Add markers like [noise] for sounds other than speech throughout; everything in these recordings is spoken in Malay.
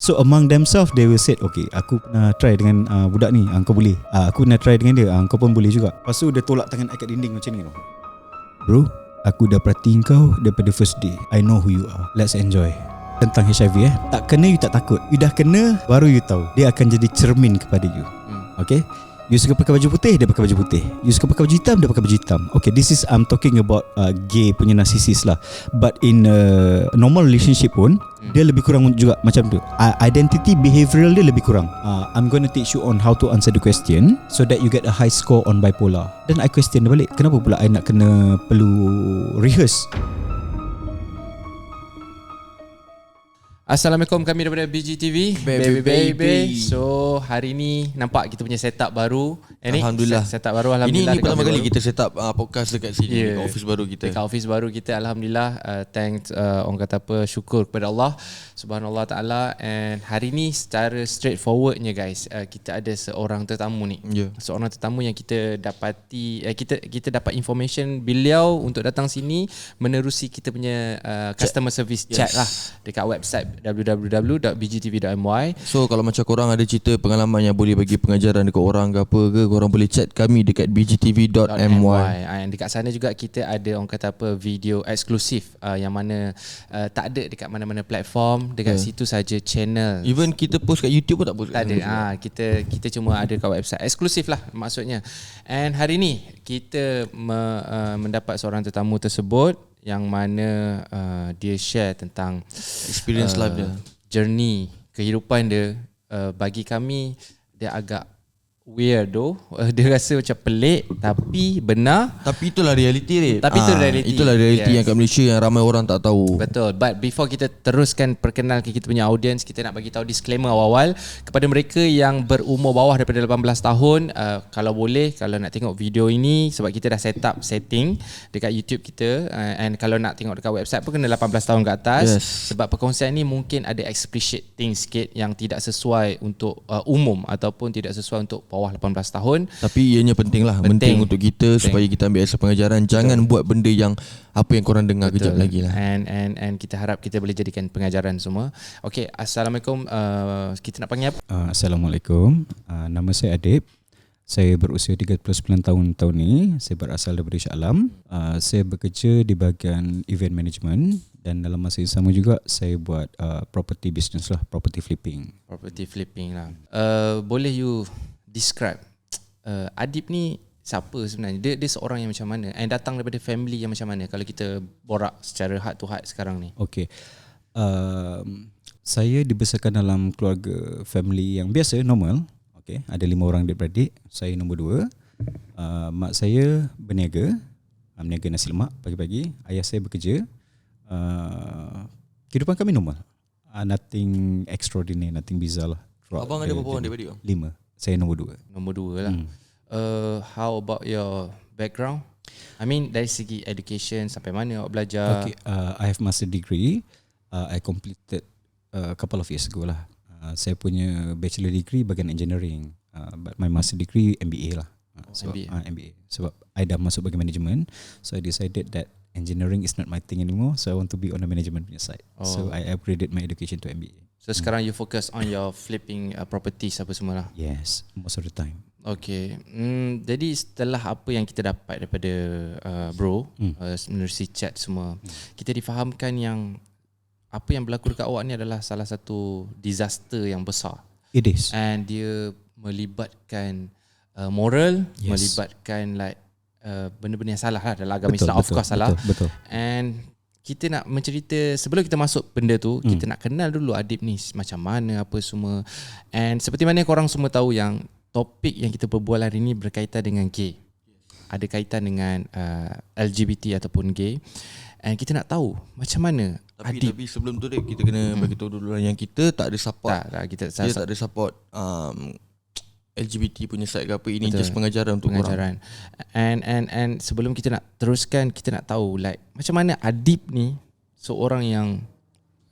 So among themselves they will say okay aku pernah try dengan uh, budak ni. Uh, kau boleh. Uh, aku pernah try dengan dia. Uh, kau pun boleh juga. Lepas tu dia tolak tangan I kat dinding macam ni bro aku dah perhati kau daripada first day. I know who you are. Let's enjoy. Tentang HIV eh. Tak kena you tak takut. You dah kena baru you tahu. Dia akan jadi cermin kepada you. Hmm. okay You suka pakai baju putih Dia pakai baju putih. You suka pakai baju hitam Dia pakai baju hitam. Okay this is I'm talking about uh, Gay punya narcissist lah. But in a normal relationship pun Hmm. Dia lebih kurang juga Macam tu. Uh, Identity behavioral dia lebih kurang. Uh, I'm going to teach you on How to answer the question So that you get a high score on bipolar. Then I question dia balik Kenapa pula I nak kena Perlu rehearse Assalamualaikum kami daripada BGTV Baby, baby. So hari ni nampak kita punya setup baru eh? Alhamdulillah. Set- Setup baru Ini Alhamdulillah ni pertama dekat kali baru. kita set up uh, podcast dekat sini Yeah. dekat office baru kita. Dekat office baru kita Alhamdulillah uh, Thanks uh, Orang kata apa Syukur kepada Allah Subhanallah Ta'ala And hari ni secara straightforwardnya guys uh, Kita ada seorang tetamu ni Ya. Seorang tetamu yang kita dapati eh, Kita kita dapat information Beliau untuk datang sini Menerusi kita punya uh, Customer service chat lah Dekat website www.bgtv.my So kalau macam korang ada cerita pengalaman yang boleh bagi pengajaran dekat orang ke apa ke korang boleh chat kami dekat bgtv.my. .my. Ah, dekat sana juga kita ada orang kata apa video eksklusif uh, yang mana uh, tak ada dekat mana-mana platform dekat yeah. situ saja channel Even kita post kat YouTube pun tak post. tak ada ah kita kita cuma ada kat website eksklusif lah maksudnya and hari ni kita me, uh, mendapat seorang tetamu tersebut yang mana uh, dia share tentang Experience life dia. journey kehidupan dia uh, bagi kami dia agak weirdo uh, dia rasa macam pelik tapi benar Tapi itulah reality Red. Tapi itu reality. Itulah reality Yes. yang kat Malaysia yang ramai orang tak tahu. Betul. But before kita teruskan perkenalkan kita punya audience, kita nak bagi tahu disclaimer awal-awal kepada mereka yang berumur bawah daripada 18 tahun, uh, kalau boleh kalau nak tengok video ini sebab kita dah set up setting dekat YouTube kita uh, and kalau nak tengok dekat website pun kena 18 tahun ke atas Yes. sebab perkongsian ni mungkin ada explicit things sikit yang tidak sesuai untuk uh, umum ataupun tidak sesuai untuk bawah 18 tahun. Tapi ianya penting lah Penting. Penting, untuk kita Penting. Supaya kita ambil asas pengajaran Jangan buat benda yang Apa yang korang dengar kejap lagi lah And and and kita harap kita boleh jadikan pengajaran semua. Okey, assalamualaikum. Uh, kita nak panggil apa? uh, Assalamualaikum uh, Nama saya Adib saya berusia 39 tahun tahun ni. Saya berasal daripada Shah Alam. Uh, saya bekerja di bahagian event management dan dalam masa yang sama juga saya buat uh, property business lah, property flipping. Property flipping lah. Uh, boleh you describe uh, Adib ni siapa sebenarnya? Dia dia seorang yang macam mana? And datang daripada family yang macam mana kalau kita borak secara heart to heart sekarang ni? Okay. Um, saya dibesarkan dalam keluarga family yang biasa, normal. Okay. Ada lima orang adik-beradik. Saya nombor dua. Uh, mak saya berniaga. Uh, berniaga nasi lemak pagi-pagi. Ayah saya bekerja. Uh, kehidupan kami normal. Uh, nothing extraordinary, nothing bizarre lah. Abang ada berapa orang adik-beradik? Lima. Saya nombor dua. Nombor dua lah. Hmm. Uh, how about your background? I mean dari segi education sampai mana awak belajar? Okay, uh, I have master degree. Uh, I completed uh, a couple of years ago lah. Uh, saya punya bachelor degree bagian engineering. Uh, but my master degree MBA lah. Uh, sebab, MBA. Uh, MBA. Sebab I dah masuk bagian management. So I decided that engineering is not my thing anymore. So I want to be on the management punya side. Oh. So I upgraded my education to MBA. So sekarang you focus on your flipping uh, properties apa semua lah. Yes, most of the time. Okay. Hmm, jadi setelah apa yang kita dapat daripada uh, bro, Hmm. uh, menerusi chat semua, kita difahamkan yang apa yang berlaku dekat awak ni adalah salah satu disaster yang besar. It is. And dia melibatkan uh, moral, Yes. melibatkan like uh, benda-benda yang salah lah dalam agama Betul, Islam. Of betul, course salah. Betul, betul. And kita nak mencerita sebelum kita masuk benda tu, hmm. kita nak kenal dulu Adib ni macam mana apa semua. And seperti mana korang semua tahu yang topik yang kita berbual hari ni berkaitan dengan gay. Ada kaitan dengan uh, LGBT ataupun gay. And kita nak tahu macam mana Tapi, Adib tapi sebelum tu Red, Kita kena bagi tahu dulu lah Yang kita tak ada support tak lah kita Dia tak ada support um, LGBT punya side ke apa Ini Betul. just pengajaran untuk korang pengajaran. And and and sebelum kita nak teruskan kita nak tahu like macam mana Adib ni seorang yang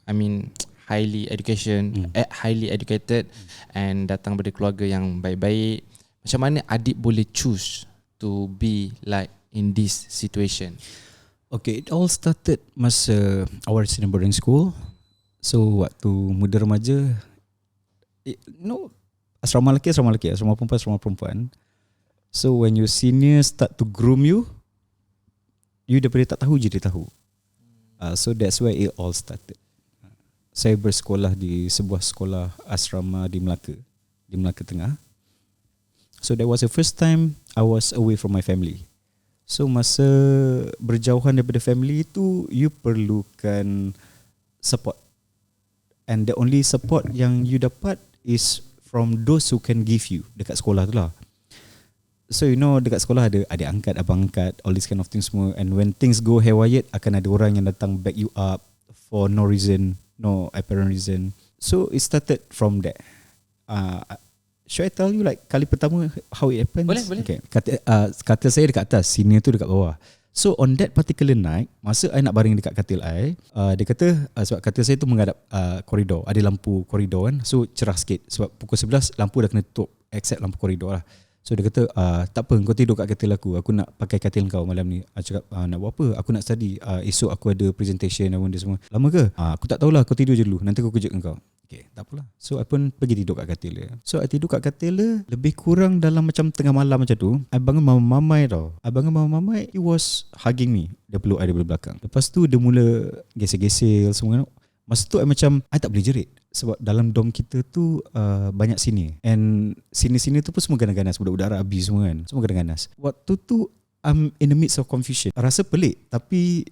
I mean highly education eh, highly educated and datang dari keluarga yang baik-baik. Macam mana Adib boleh choose to be like in this situation? Okay, it all started masa awal senior boarding school. So waktu muda remaja, you know, asrama lelaki, asrama lelaki, asrama perempuan, asrama perempuan. So when your senior start to groom you, you daripada tak tahu je dia tahu. Uh, so that's where it all started. Saya bersekolah di sebuah sekolah asrama di Melaka, di Melaka Tengah. So that was the first time I was away from my family. So masa berjauhan daripada family itu you perlukan support. And the only support yang you dapat is from those who can give you dekat sekolah tu lah. So you know dekat sekolah ada adik angkat, abang angkat, all these kind of things semua and when things go haywire akan ada orang yang datang back you up for no reason, no apparent reason. So it started from there. Uh, should I tell you like kali pertama how it happens? Boleh, boleh. Okay. Kata, uh, kata saya dekat atas, senior tu dekat bawah. So on that particular night, masa I nak baring dekat katil I, uh, dia kata uh, sebab katil saya tu menghadap uh, koridor, ada lampu koridor kan. So cerah sikit sebab pukul 11 lampu dah kena tutup except lampu koridor lah. So dia kata uh, tak apa kau tidur kat katil aku. Aku nak pakai katil kau malam ni. Aku cakap uh, nak buat apa? Aku nak study. Uh, esok aku ada presentation dan benda semua. Lama ke? Uh, aku tak tahulah kau tidur je dulu. Nanti aku kejutkan kau. Okay, tak apalah. So I pun pergi tidur kat katil dia. So I tidur kat katil dia lebih kurang dalam macam tengah malam macam tu. I bangun mama mamai tau. I bangun mama mamai, he was hugging me. Dia peluk I daripada belakang. Lepas tu dia mula gesel-gesel semua. Masa tu I macam I tak boleh jerit sebab dalam dom kita tu uh, banyak senior and senior-senior tu pun semua ganas-ganas. Budak-budak Arabi semua kan? Semua ganas-ganas. Waktu tu I'm in the midst of confusion. Rasa pelik tapi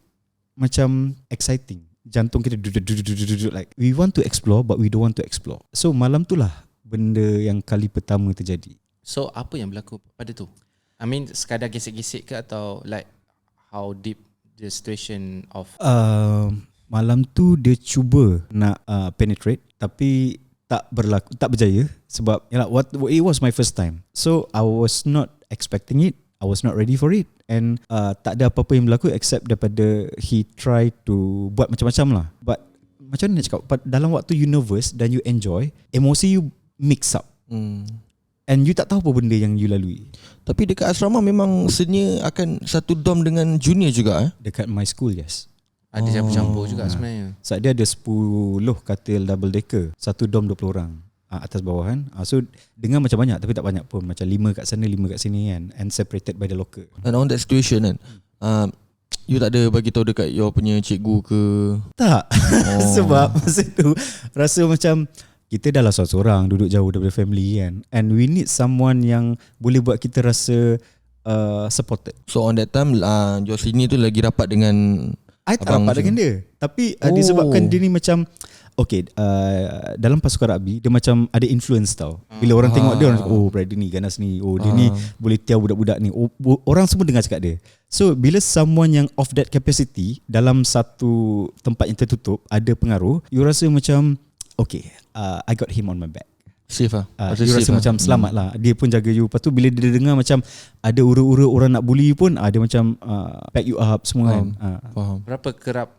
macam exciting. Jantung kita duduk like we want to explore but we don't want to explore. So malam tu lah benda yang kali pertama terjadi. So apa yang berlaku pada tu? I mean sekadar gesek-gesek ke atau like how deep the situation of uh, malam tu dia cuba nak uh, penetrate tapi tak berlaku tak berjaya sebab yalah what it was my first time. So i was not expecting it. I was not ready for it. And uh, tak ada apa-apa yang berlaku except daripada he try to buat macam-macam lah. But macam mana nak cakap? But dalam waktu you nervous dan you enjoy emosi you mix up. Hmm. and you tak tahu apa benda yang you lalui. Tapi dekat asrama memang senior akan satu dom dengan junior juga eh. dekat my school yes ada campur-campur juga sebenarnya. Sebab dia ada 10 katil double decker. Satu dom 20 orang uh, Atas bawah kan. Uh, So dengar macam banyak Tapi tak banyak pun. Macam 5 kat sana 5 kat sini kan. And separated by the locker. And on that situation kan. Uh, you tak ada bagi tahu dekat your punya cikgu ke? Tak. Oh. [laughs] Sebab masa tu Rasa macam Kita dah lah seorang-seorang Duduk jauh daripada family kan. And we need someone yang Boleh buat kita rasa uh, Supported. So on that time uh, Your senior tu lagi rapat dengan I tak Abang rapat dengan dia Tapi uh, Oh. disebabkan dia ni macam Okay uh, Dalam pasukan rugby Dia macam ada influence tau. Bila orang tengok dia orang cakap, Oh brother ni ganas ni. Oh dia ni boleh tiaw budak-budak ni. Oh, Orang semua dengar cakap dia. So bila someone yang of that capacity Dalam satu tempat yang tertutup Ada pengaruh You rasa macam Okay uh, I got him on my back Safe lah Uh, you safe rasa lah. macam selamat lah Dia pun jaga you Lepas tu bila dia dengar macam Ada ura-ura orang nak bully pun uh, Dia macam uh, Back you up semua kan uh, Faham Berapa kerap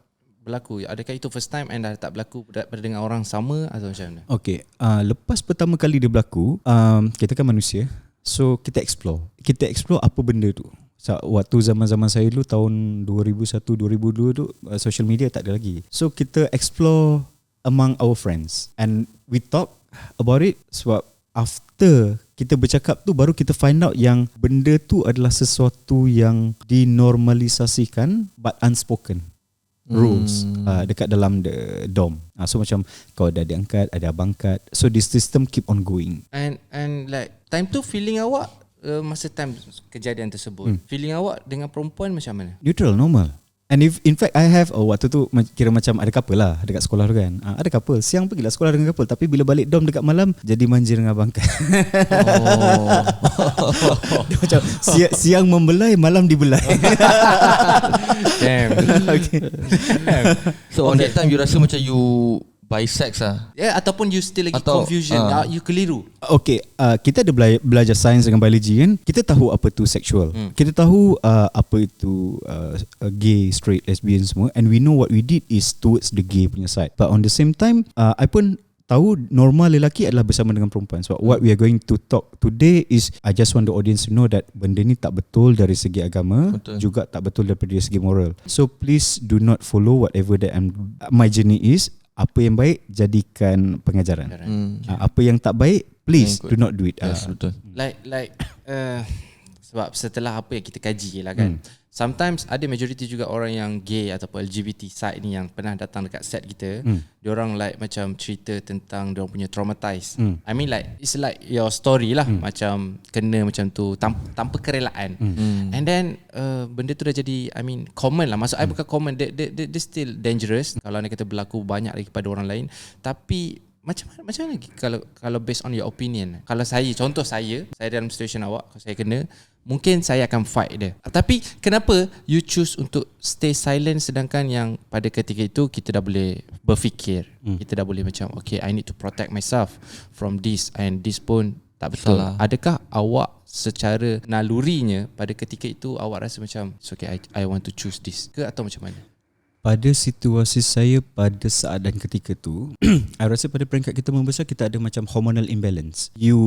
berlaku? Adakah itu first time and dah tak berlaku pada pada dengan orang sama atau macam mana? Okay, uh, lepas pertama kali dia berlaku, um, kita kan manusia, so kita explore. Kita explore apa benda tu. So, waktu zaman-zaman saya dulu tahun 2001-2002 tu uh, social media tak ada lagi. So kita explore among our friends and we talk about it sebab after kita bercakap tu baru kita find out yang benda tu adalah sesuatu yang dinormalisasikan but unspoken rules hmm. uh, dekat dalam the dom. Uh, so macam kau ada adik angkat, ada abang angkat. So this system keep on going. And and like time tu feeling awak uh, masa time kejadian tersebut, hmm. feeling awak dengan perempuan macam mana? Neutral, normal. And if in fact I have oh, waktu tu kira macam ada couple lah dekat sekolah tu kan. Uh, ada couple. Siang pergilah sekolah dengan couple tapi bila balik dom dekat malam jadi manja dengan abang angkat. Oh [laughs] Dia macam siang, siang membelai, malam dibelai. [laughs] Damn. [laughs] okay. So on that time you rasa macam you Bisex lah Yeah, ataupun you still lagi Atau, confusion, uh, you keliru. Okay, uh, kita ada bela- belajar sains dengan biologi kan. Kita tahu apa tu sexual. Hmm. Kita tahu uh, apa itu uh, uh, gay, straight, lesbian semua. And we know what we did is towards the gay punya side. But on the same time, uh, I pun tahu normal lelaki adalah bersama dengan perempuan. So what we are going to talk today is I just want the audience to know that benda ni tak betul dari segi agama, Betul. juga tak betul daripada segi moral. So please do not follow whatever that I'm, my journey is. Apa yang baik jadikan pengajaran. Hmm. Uh, apa yang tak baik please do not do it. Yes, Uh, betul. like like uh, sebab setelah apa yang kita kaji lah kan. Hmm. Sometimes ada majority juga orang yang gay ataupun LGBT side ni yang pernah datang dekat set kita. Hmm. Diorang like macam cerita tentang diorang punya traumatized. Hmm. I mean like it's like your story lah hmm. macam kena macam tu tanpa, tanpa kerelaan. Hmm. And then uh, benda tu dah jadi I mean common lah. Maksud hmm. I bukan common dia, dia, dia, dia still dangerous kalau ni kata berlaku banyak lagi pada orang lain. Tapi macam mana macam mana lagi? Kalau kalau based on your opinion. Kalau saya contoh saya saya dalam situation awak kalau saya kena mungkin saya akan fight dia. Tapi kenapa you choose untuk stay silent sedangkan yang pada ketika itu kita dah boleh berfikir? Hmm. kita dah boleh macam okay I need to protect myself from this and this pun tak betul. Salah. adakah awak secara nalurinya pada ketika itu awak rasa macam it's okay I, I want to choose this. Ke atau macam mana pada situasi saya pada saat dan ketika tu [clears throat] I rasa pada peringkat kita membesar kita ada macam hormonal imbalance. You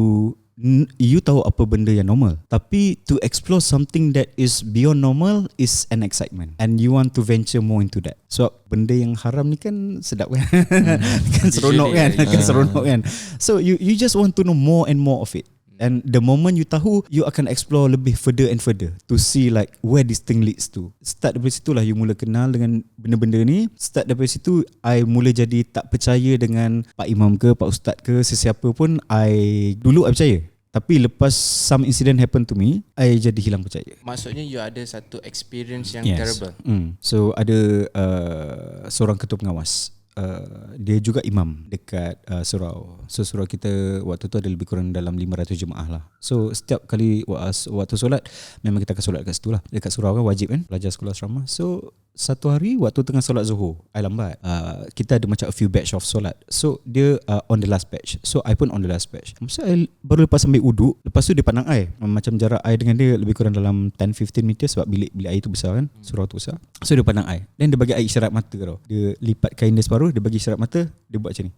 you tahu apa benda yang normal. Tapi to explore something that is beyond normal is an excitement. And you want to venture more into that. So benda yang haram ni kan sedap kan? [laughs] Kan seronok kan? kan seronok kan? So you you just want to know more and more of it And the moment you tahu You akan explore lebih further and further To see like Where this thing leads to Start daripada situ lah You mula kenal dengan Benda-benda ni Start daripada situ I mula jadi Tak percaya dengan Pak Imam ke Pak Ustaz ke Sesiapa pun I Dulu I percaya tapi lepas some incident happen to me, I jadi hilang percaya. maksudnya you ada satu experience yang terrible Mm. So ada uh, seorang ketua pengawas. Uh, dia juga imam dekat uh, surau. So surau kita waktu tu ada lebih kurang dalam 500 jemaah lah. So setiap kali wa- waktu solat memang kita akan solat kat situ lah. Dekat surau kan wajib kan pelajar sekolah asrama. So satu hari waktu tengah solat zuhur, I lambat. Uh, kita ada macam a few batch of solat. So dia uh, on the last batch. So I pun on the last batch. Masa I baru lepas ambil uduk, lepas tu dia pandang I. Macam jarak I dengan dia lebih kurang dalam 10-15 meter sebab bilik bilik air tu besar kan. Surau tu besar. So dia pandang I. Then dia bagi I isyarat mata tau. Dia lipat kain dia separuh, dia bagi isyarat mata, dia buat macam ni.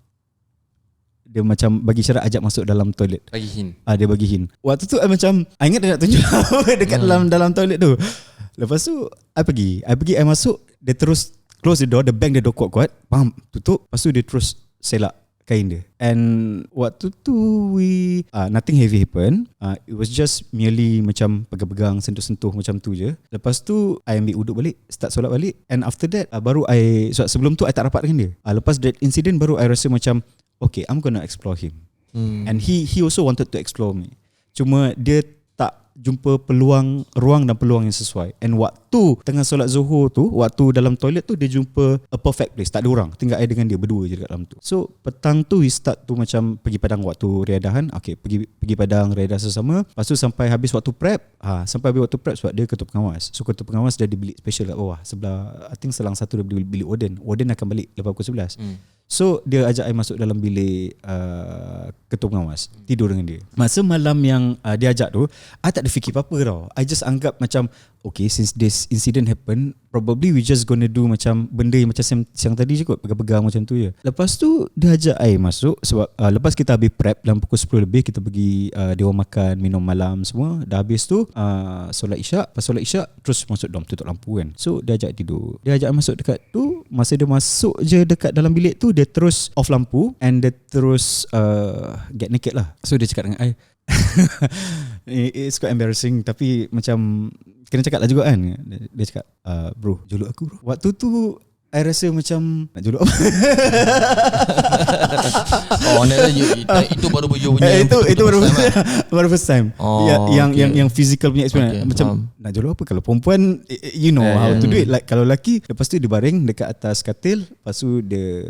Dia macam bagi isyarat ajak masuk dalam toilet. bagi hint Ah dia bagi hint. Waktu tu I macam I ingat dia nak tunjuk [laughs] apa dekat dalam dalam toilet tu. Lepas tu I pergi. I pergi I masuk dia terus close the door, dia bang the door kuat-kuat, pam, tutup. Lepas tu dia terus selak kain dia. And waktu tu we uh, nothing heavy happen. Uh, it was just merely macam pegang-pegang, sentuh-sentuh macam tu je. Lepas tu I ambil uduk balik, start solat balik and after that uh, baru I so, sebelum tu I tak rapat dengan dia. Uh, lepas that incident baru I rasa macam okay, I'm gonna explore him. Hmm. And he he also wanted to explore me. Cuma dia jumpa peluang ruang dan peluang yang sesuai. And waktu tengah solat Zuhur tu, waktu dalam toilet tu dia jumpa a perfect place. Tak ada orang. Tinggal I dengan dia berdua je dekat dalam tu. So petang tu we start tu macam pergi padang waktu riadahan. Okay, pergi pergi padang riadah sesama. Lepas tu sampai habis waktu prep, ha, sampai habis waktu prep sebab dia ketua pengawas. So ketua pengawas dia ada bilik special kat bawah. Sebelah I think selang satu daripada bilik Warden. Warden akan balik lepas pukul 11. Hmm. So dia ajak I masuk dalam bilik uh, ketua pengawas. Tidur dengan dia. Masa malam yang uh, dia ajak tu I tak ada fikir apa-apa tau. I just anggap macam Okay since this incident happen Probably we just gonna do macam Benda yang macam siang, tadi je kot Pegang-pegang macam tu je. Lepas tu dia ajak I masuk Sebab uh, lepas kita habis prep Dalam pukul 10 lebih Kita pergi uh, Dewan makan Minum malam semua. Dah habis tu uh, Solat isyak. Pas solat isyak Terus masuk dom Tutup lampu kan. So dia ajak tidur. Dia ajak I masuk dekat tu Masa dia masuk je Dekat dalam bilik tu Dia terus off lampu And dia terus uh, Get naked lah. So dia cakap dengan I [laughs] It's quite embarrassing. Tapi macam Kena cakap lah juga kan Dia, dia cakap uh, Bro juluk aku bro Waktu tu I rasa macam Nak juluk apa [laughs] Oh, nak you, itu baru you punya Eh, itu betul-betul itu baru first time lah. [laughs] baru first time. Oh, yang yang okay. yang yang physical punya experience Okay, macam faham. nak jodoh apa kalau perempuan eh, eh, you know Yeah, how yeah. to do it like kalau lelaki lepas tu dia baring dekat atas katil lepas tu dia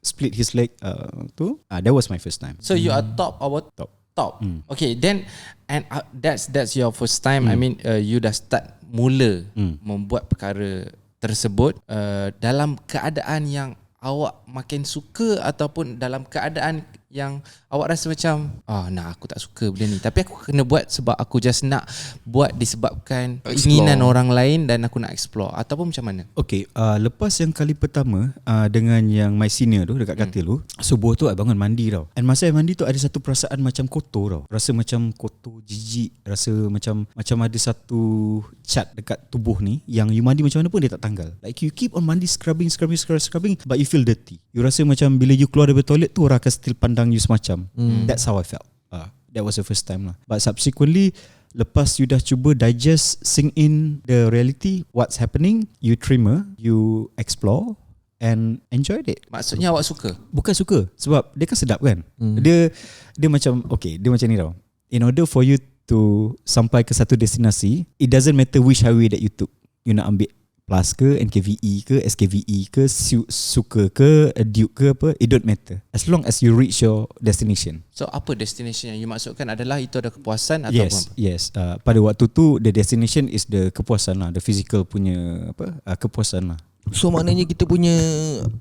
split his leg uh, tu ah that was my first time. So you are top our Top. Top. Hmm. Okay, then and uh, that's that's your first time. I mean, uh, you dah start mula Hmm. membuat perkara tersebut uh, dalam keadaan yang awak makin suka ataupun dalam keadaan yang awak rasa macam ah nah aku tak suka benda ni tapi aku kena buat sebab aku just nak buat disebabkan Explore. keinginan orang lain dan aku nak explore ataupun macam mana Okay, uh, lepas yang kali pertama uh, dengan yang my senior tu dekat katil tu, subuh tu I bangun mandi tau. And masa I mandi tu ada satu perasaan macam kotor tau. Rasa macam kotor, jijik, rasa macam macam ada satu cat dekat tubuh ni yang you mandi macam mana pun dia tak tanggal. Like you keep on mandi scrubbing, scrubbing, scrubbing, scrubbing but you feel dirty. You rasa macam bila you keluar dari toilet tu orang akan still pandang you semacam. That's how I felt. Uh, that was the first time lah. But subsequently Lepas you dah cuba digest, sink in the reality, what's happening, you trimmer, you explore and enjoyed it. maksudnya awak suka Bukan suka sebab dia kan sedap kan. Hmm. Dia dia macam okay, dia macam ni tau. In order for you to sampai ke satu destinasi, it doesn't matter which highway that you took. You nak ambil Plus ke, NKVE ke, SKVE ke, Su- Suka ke, Duke ke apa, it don't matter. As long as you reach your destination. so apa destination yang you maksudkan adalah itu ada kepuasan atau Yes, apa yes. Uh, pada waktu tu the destination is the kepuasan lah, the physical punya apa uh, kepuasan lah. So maknanya kita punya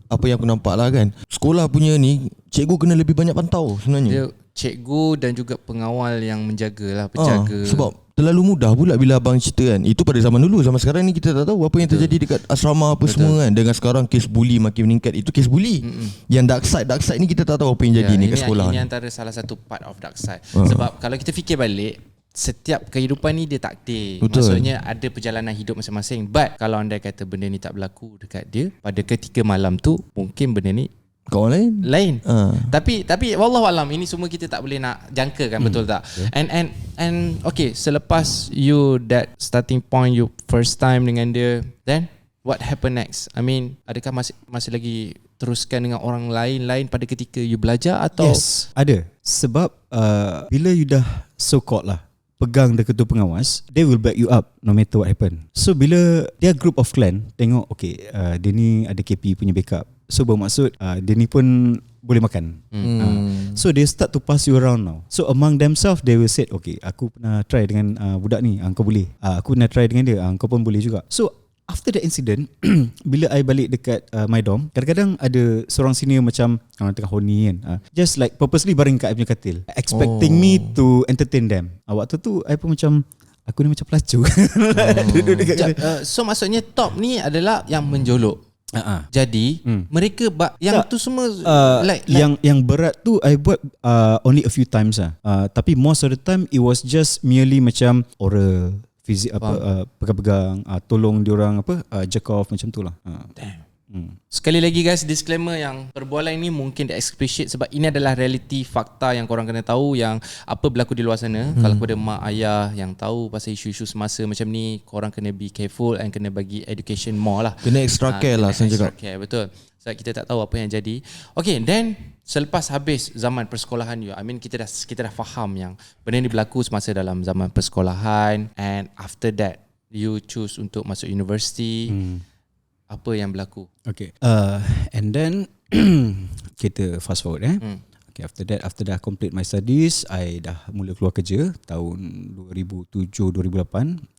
Apa yang aku nampak lah kan Sekolah punya ni Cikgu kena lebih banyak pantau sebenarnya dia cikgu dan juga pengawal yang menjaga lah Ah, penjaga Sebab terlalu mudah pula bila abang cerita kan Itu pada zaman dulu Zaman sekarang ni kita tak tahu Apa yang terjadi dekat asrama apa Betul. semua kan Dengan sekarang kes bully makin meningkat Itu kes bully Mm-mm. Yang dark side Dark side ni kita tak tahu apa yang jadi Ya, ni kat sekolah Ini ni. antara salah satu part of dark side. Ah. Sebab kalau kita fikir balik, setiap kehidupan ni dia takdir. Betul. Maksudnya ada perjalanan hidup masing-masing. But kalau anda kata benda ni tak berlaku dekat dia, pada ketika malam tu mungkin benda ni Kau lain lain. Ah. Tapi tapi wallahu alam ini semua kita tak boleh nak jangka kan betul tak? And and and okay, selepas you that starting point you first time dengan dia, then what happen next? I mean, adakah masih masih lagi teruskan dengan orang lain-lain pada ketika you belajar atau Yes, ada. Sebab uh, bila you dah so called lah pegang the ketua pengawas, they will back you up no matter what happen. So bila dia group of clan tengok okay, uh, dia ni ada KP punya backup. So bermaksud uh, dia ni pun boleh makan. Hmm. Uh, so they start to pass you around now. So among themselves they will say okay, aku pernah try dengan uh, budak ni, uh, kau boleh. Uh, aku pernah try dengan dia, uh, kau pun boleh juga. So after that incident [clears throat] bila I balik dekat uh, my dorm kadang-kadang ada seorang senior macam orang tengah horny kan uh, just like purposely baring kat I punya katil expecting Oh. me to entertain them uh, waktu tu I pun macam aku ni macam pelacur [laughs] duduk dekat Sekejap, katil uh, so maksudnya top ni adalah yang menjolok. uh-huh. Jadi Hmm. mereka ba- yang Tak. tu semua Uh, like, like yang yang berat tu I buat uh, only a few times lah. Uh, tapi most of the time it was just merely macam oral, fizik apa uh, pegang-pegang, uh, tolong diorang apa uh, jerk off macam tu lah. Uh. Damn. Hmm. Sekali lagi guys disclaimer yang perbualan ini mungkin dia explicit sebab ini adalah realiti fakta yang korang kena tahu yang apa berlaku di luar sana. Hmm. Kalau kepada mak ayah yang tahu pasal isu-isu semasa macam ni, korang kena be careful and kena bagi education more lah. Kena extra Ah, care lah kena saya cakap care, betul. Sebab kita tak tahu apa yang jadi. Okay, then selepas habis zaman persekolahan you, I mean kita dah kita dah faham yang benda ni berlaku semasa dalam zaman persekolahan and after that you choose untuk masuk universiti. Hmm. Apa yang berlaku? Okay. Uh, and then [clears throat] kita fast forward eh. Hmm. Okay, after that, after dah complete my studies, I dah mula keluar kerja tahun 2007-2008.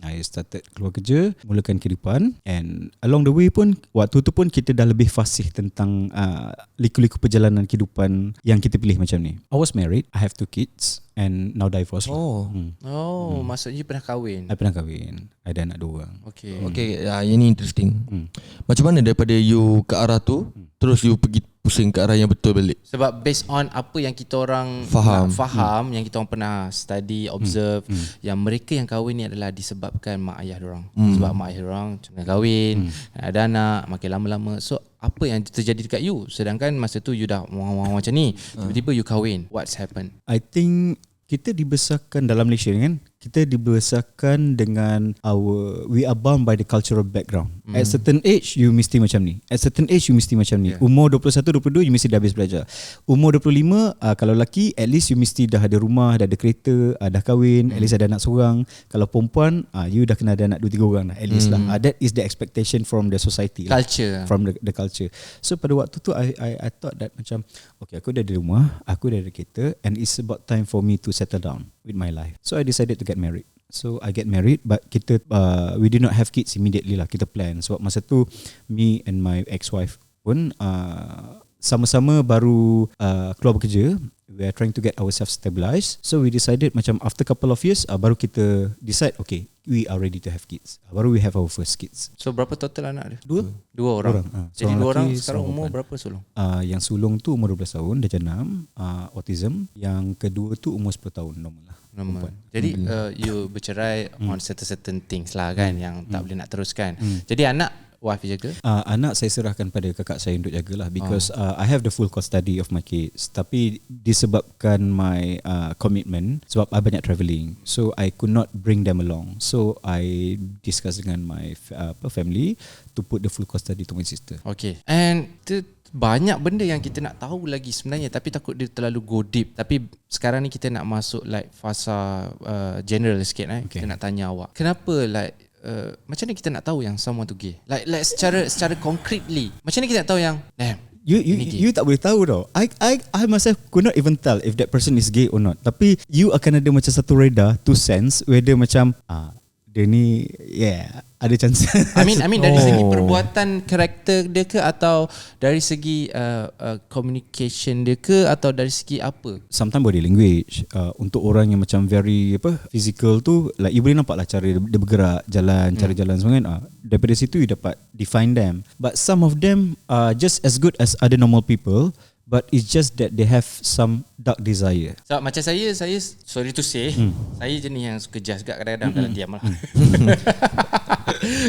I started keluar kerja, mulakan kehidupan and along the way pun waktu tu pun kita dah lebih fasih tentang uh, liku-liku perjalanan kehidupan yang kita pilih macam ni. I was married, I have two kids and now divorced. lah. Oh Hmm. Oh, hmm. maksudnya pernah kahwin. I pernah kahwin. Ada anak dua orang. Okay. Okay ya, Ini interesting Hmm. Macam mana daripada you ke arah tu Terus you pergi pusing ke arah yang betul balik Sebab based on apa yang kita orang Faham. faham, yang kita orang pernah study, observe, Hmm. yang mereka yang kahwin ni adalah disebabkan mak ayah orang. Hmm. Sebab mak ayah orang tengah kahwin, ada anak, makin lama-lama. So apa yang terjadi dekat you? Sedangkan masa tu you dah wang-wang macam ni, tiba-tiba you kahwin. What's happened? I think kita dibesarkan dalam Malaysia kan kita dibesarkan dengan our we are bound by the cultural background. Mm. At certain age you mesti macam ni. At certain age you mesti macam ni. Yeah. Umur 21 22 you mesti dah habis belajar. Umur 25 uh, kalau lelaki at least you mesti dah ada rumah, dah ada kereta, uh, dah kahwin, mm. at least ada anak seorang. Kalau perempuan uh, you dah kena ada anak 2 3 orang dah at least mm. lah. Uh, that is the expectation from the society. lah Culture. from the, the culture. So pada waktu tu I, I I thought that macam okay aku dah ada rumah, aku dah ada kereta and it's about time for me to settle down with my life. So I decided to get married. So I get married but kita uh, we did not have kids immediately lah. Kita plan. Sebab masa tu me and my ex-wife pun uh, sama-sama baru uh, keluar bekerja. We are trying to get ourselves stabilized. So we decided macam after couple of years uh, baru kita decide okay we are ready to have kids. Uh, baru we have our first kids. So berapa total anak dia? dua? Dua orang. Orang, ah. Jadi dua orang lelaki, sekarang umur berapa sulung? uh, yang sulung tu umur 12 tahun darjah 6 uh, autism. Yang kedua tu umur 10 tahun normal lah Normal. Jadi uh, you bercerai on certain certain things lah kan yang tak boleh nak teruskan. Jadi anak wife jaga. Uh, anak saya serahkan pada kakak saya untuk jagalah because uh, I have the full custody of my kids. Tapi disebabkan my uh, commitment sebab I banyak travelling so I could not bring them along. So I discuss dengan my uh, family to put the full custody to my sister. Okay. And tu banyak benda yang kita nak tahu lagi sebenarnya tapi takut dia terlalu go deep. Tapi sekarang ni kita nak masuk like fasa uh, general sikit eh. Okay. Kita nak tanya awak. Kenapa like uh, macam mana kita nak tahu yang someone tu gay? Like like secara secara concretely. Macam mana kita nak tahu yang damn You you you tak boleh tahu tau. I I I myself could not even tell if that person is gay or not. Tapi you akan ada macam satu radar to sense whether macam ah dia ni yeah ada chance. I mean I mean dari Oh. segi perbuatan karakter dia ke atau dari segi uh, uh, communication dia ke atau dari segi apa? sometimes body language uh, untuk orang yang macam very apa physical tu like you boleh nampak lah cara dia, dia bergerak jalan cara jalan semua kan uh, daripada situ you dapat define them but some of them are just as good as other normal people but it's just that they have some dark desire. Sebab macam saya Saya sorry to say hmm. Saya jenis yang suka jazz juga Kadang-kadang dalam diam lah. [laughs]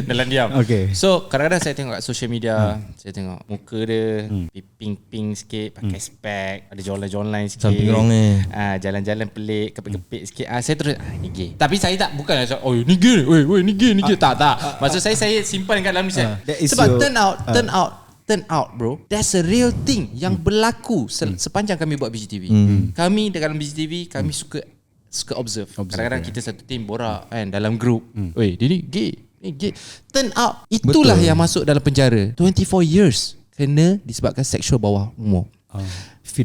Dalam diam. Okay. So kadang-kadang saya tengok kat social media Saya tengok muka dia Pink-pink sikit Pakai spek Ada jawline-jawline sikit. Something wrong ni. ah, Jalan-jalan pelik Kepit-kepit sikit. Ah, Saya terus ah, Ni gay. Tapi saya tak Bukan macam Oh ni gay Weh weh ni gay ni gay. Tak tak. Maksud saya Saya simpan kat dalam ni saya is Sebab your- turn out Turn out Turn out bro That's a real thing Yang berlaku se- Sepanjang kami buat BGTV Kami dalam BGTV Kami suka Suka observe, Kadang-kadang kita satu tim borak kan Dalam group. Weh dia ni gay. Ni gay. Turn out Itulah Betul. yang masuk dalam penjara. 24 years Kena disebabkan seksual bawah umur. Uh,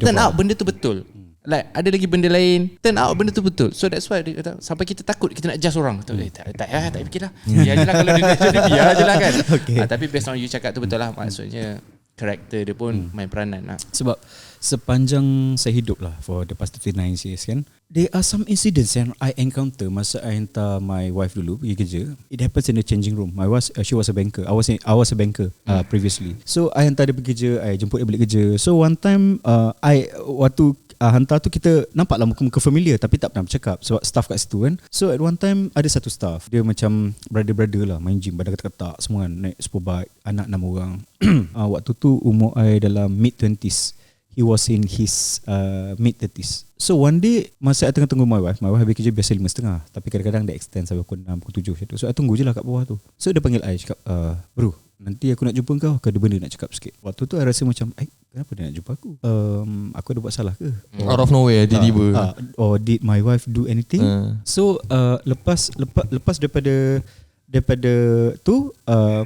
Turn out benda tu betul Like ada lagi benda lain. Turn out benda tu betul. So that's why dia kata, Sampai kita takut Kita nak judge orang. Kata, eh, tak, tak, tak, tak fikir lah [laughs] Biar je lah Kalau dia dia biar je lah kan. [laughs] Okay. Ah, Tapi based on you cakap tu betul lah. Maksudnya Karakter dia pun Main peranan lah. Sebab sepanjang saya hidup lah for the past 39 years kan there are some incidents yang I encounter masa I hantar my wife dulu pergi kerja. It happens in the changing room. My wife uh, she was a banker. I was in, I was a banker uh, previously. So I hantar dia pergi kerja I jemput dia balik kerja. So one time uh, I waktu uh, hantar tu kita nampak lah muka-muka familiar tapi tak pernah bercakap sebab staff kat situ kan. So at one time ada satu staff. Dia macam brother-brother lah main gym badan ketak-ketak semua kan. Naik super bike anak enam orang. Uh, [clears throat] waktu tu umur I dalam mid 20s he was in his uh, mid 30s. So one day masa I tengah tunggu my wife, my wife habis kerja biasa lima setengah. Tapi kadang-kadang dia extend sampai pukul 6, pukul 7 macam tu. So I tunggu je lah kat bawah tu. So dia panggil I cakap, uh, bro nanti aku nak jumpa kau ke ada benda nak cakap sikit. Waktu tu I rasa macam, eh kenapa dia nak jumpa aku? Um, aku ada buat salah ke? Out of nowhere tiba-tiba. Ah, ah, or did my wife do anything? Ah. So uh, lepas lepas lepas daripada daripada tu uh,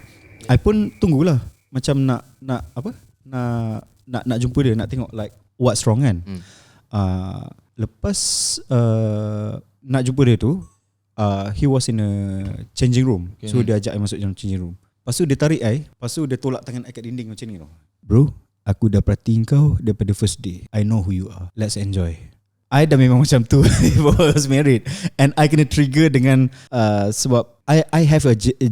I pun tunggulah macam nak nak apa? Nak nak nak jumpa dia, nak tengok like what's wrong kan. Hmm. Uh, lepas uh, nak jumpa dia tu uh, he was in a changing room. Okay. So dia ajak I masuk dalam changing room. Lepas tu dia tarik I, lepas tu dia tolak tangan I kat dinding macam ni tau. Bro, aku dah perhatiin kau daripada first day. I know who you are. Let's enjoy. I dah memang [laughs] macam tu before [laughs] I was married and I kena trigger dengan uh, sebab I I have a, a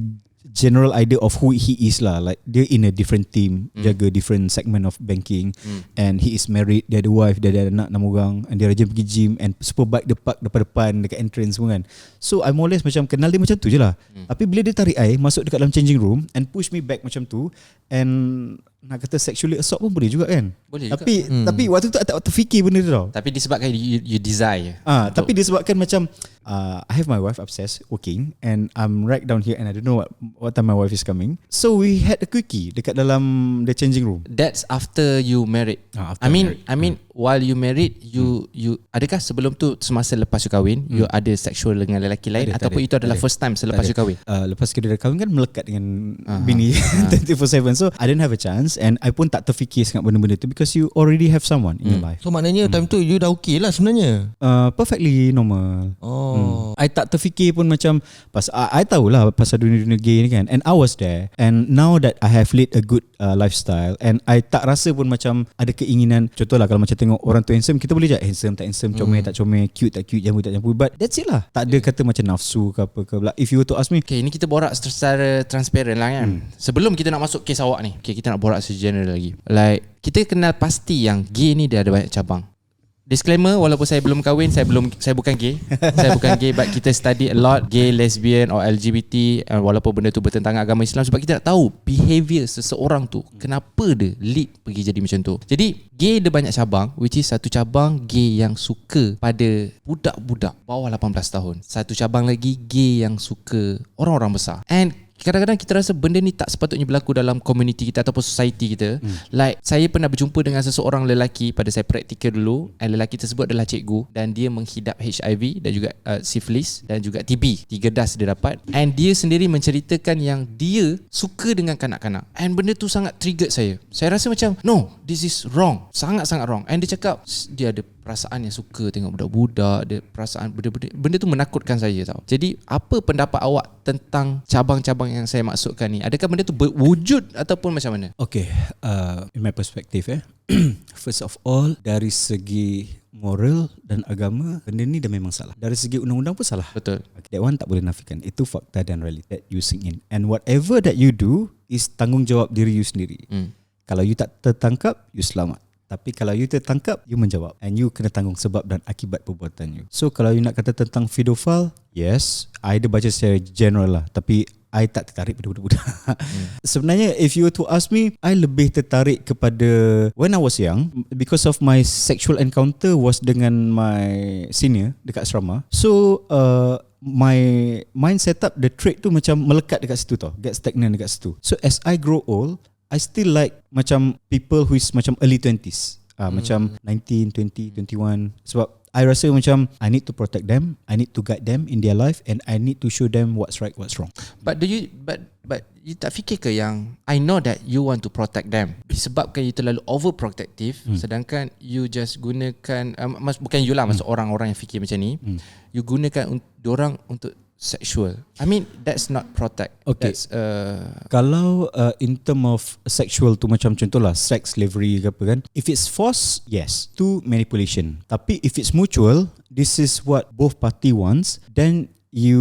general idea of who he is lah like dia in a different team mm. jaga different segment of banking mm. and he is married dia ada wife dia ada anak enam orang and dia rajin pergi gym and super bike dia park depan-depan dekat entrance semua kan so I more or less macam kenal dia macam tu je lah mm. tapi bila dia tarik I masuk dekat dalam changing room and push me back macam tu and nak kata sexually assault pun boleh juga kan Boleh juga. tapi hmm. tapi waktu tu tak terfikir benda tu tau Tapi disebabkan you, you desire Ah, tapi disebabkan macam uh, I have my wife upstairs working and I'm right down here and I don't know what what time my wife is coming. So we had a quickie dekat dalam the changing room. That's after you married Ah, after I mean married. I mean while you married you you adakah sebelum tu semasa lepas you kahwin you ada sexual dengan lelaki lain Hmm. Ada, ataupun ada, itu adalah ada. first time selepas Tak you kahwin? Uh, lepas kita dah kahwin kan melekat dengan bini 24/7 [laughs] so I didn't have a chance and I pun tak terfikir sangat benda-benda tu because you already have someone in your life. So maknanya time tu you dah okay lah sebenarnya? Uh, perfectly normal. Oh. I tak terfikir pun macam pas I, I tahulah pasal dunia-dunia gay ni kan. And I was there. And now that I have lead a good uh, lifestyle and I tak rasa pun macam ada keinginan contohlah kalau macam tengok orang tu handsome kita boleh je handsome tak handsome comel tak comel cute tak cute jambu tak jambu but that's it lah tak ada kata macam nafsu ke apa ke like if you were to ask me Okay, ini kita borak secara transparent lah kan. Hmm. Sebelum kita nak masuk kes awak ni, okay, kita nak borak secara general lagi. Like, kita kenal pasti yang gay ni dia ada banyak cabang. Disclaimer, walaupun saya belum kahwin, saya belum saya bukan gay. [laughs] saya bukan gay but kita study a lot gay, lesbian or LGBT uh, walaupun benda tu bertentangan agama Islam sebab kita nak tahu behavior seseorang tu kenapa dia lead pergi jadi macam tu. Jadi, gay ada banyak cabang which is satu cabang gay yang suka pada budak-budak bawah 18 tahun. Satu cabang lagi gay yang suka orang-orang besar. And Kadang-kadang kita rasa benda ni tak sepatutnya berlaku dalam community kita ataupun society kita. Hmm. Like saya pernah berjumpa dengan seseorang lelaki pada saya praktikal dulu and lelaki tersebut adalah cikgu dan dia menghidap HIV dan juga uh, syphilis dan juga TB. Tiga das dia dapat and dia sendiri menceritakan yang dia suka dengan kanak-kanak. And benda tu sangat trigger saya. Saya rasa macam no, this is wrong. Sangat-sangat wrong. And dia cakap "S- dia ada perasaan yang suka tengok budak-budak, dia perasaan benda-benda benda tu menakutkan saya tau. Jadi apa pendapat awak tentang cabang-cabang yang saya maksudkan ni? Adakah benda tu berwujud ataupun macam mana? Okay, uh, in my perspective eh. [clears throat] First of all, dari segi moral dan agama, benda ni dah memang salah. Dari segi undang-undang pun salah. Betul. Okay, that one tak boleh nafikan. Itu fakta dan realiti that you sing in. And whatever that you do is tanggungjawab diri you sendiri. Hmm. Kalau you tak tertangkap, you selamat. Tapi kalau you tertangkap, you menjawab. And you kena tanggung sebab dan akibat perbuatan you. So kalau you nak kata tentang pedophile, yes, I ada baca secara general lah. Tapi I tak tertarik pada budak-budak. Hmm. [laughs] Sebenarnya if you were to ask me, I lebih tertarik kepada when I was young because of my sexual encounter was dengan my senior dekat asrama. So uh, my mind set up the trait tu macam melekat dekat situ tau. Get stagnant dekat situ. So as I grow old, I still like macam people who is macam early 20s. Uh, hmm. Macam 19, 20, 21. Sebab I rasa macam I need to protect them, I need to guide them in their life and I need to show them what's right, what's wrong. But do you but but you tak fikir ke yang I know that you want to protect them disebabkan you terlalu overprotective hmm. sedangkan you just gunakan um, mas, bukan you lah hmm. maksud orang-orang yang fikir macam ni hmm. you gunakan un, orang untuk sexual. I mean that's not protect. Okay. That's uh, Kalau uh, in term of sexual tu macam contohlah sex slavery ke apa kan if it's force yes tu manipulation tapi if it's mutual this is what both party wants then you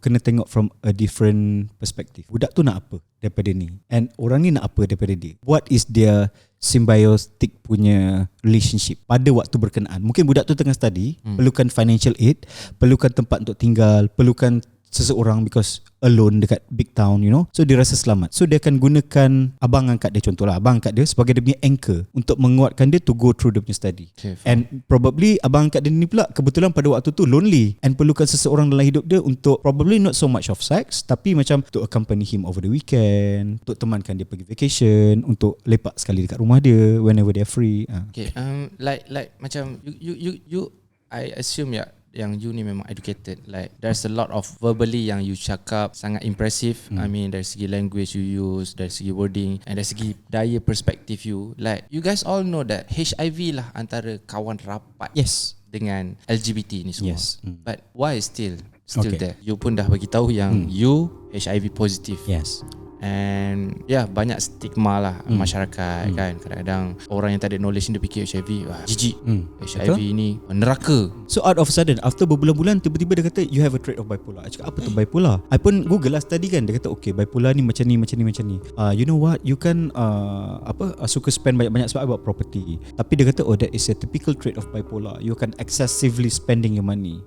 kena tengok from a different perspective budak tu nak apa daripada ni and orang ni nak apa daripada dia what is their symbiotic punya relationship pada waktu berkenaan mungkin budak tu tengah study hmm. perlukan financial aid perlukan tempat untuk tinggal perlukan seseorang because alone dekat big town you know. So dia rasa selamat. So dia akan gunakan abang angkat dia contohlah. Abang angkat dia sebagai dia punya anchor untuk menguatkan dia to go through dia punya study. Okay, and probably abang angkat dia ni pula kebetulan pada waktu tu lonely and perlukan seseorang dalam hidup dia untuk probably not so much of sex tapi macam to accompany him over the weekend untuk temankan dia pergi vacation untuk lepak sekali dekat rumah dia whenever they're free. Ha. Okay, um, like like macam you you you, you I assume ya yang you ni memang educated. Like there's a lot of verbally yang you cakap sangat impressive. Hmm. I mean dari segi language you use, dari segi wording, and dari segi daya perspektif you. Like you guys all know that HIV lah antara kawan rapat yes dengan LGBT ni semua. Yes. Hmm. But why still still Okay. there? You pun dah bagi tahu yang you HIV positive. yes And ya yeah, banyak stigma lah hmm. masyarakat hmm. kan. Kadang-kadang orang yang tak ada knowledge ni dia fikir HIV wah jijik. Hmm. HIV ni neraka. So out of sudden After berbulan-bulan Tiba-tiba dia kata You have a trait of bipolar. I cakap apa tu bipolar? I pun google lah study kan. Dia kata okay bipolar ni macam ni Macam ni macam ni. Uh, You know what? You kan uh, Apa uh, Suka spend banyak-banyak Sebab about property. Tapi dia kata Oh that is a typical trait of bipolar. You akan excessively spending your money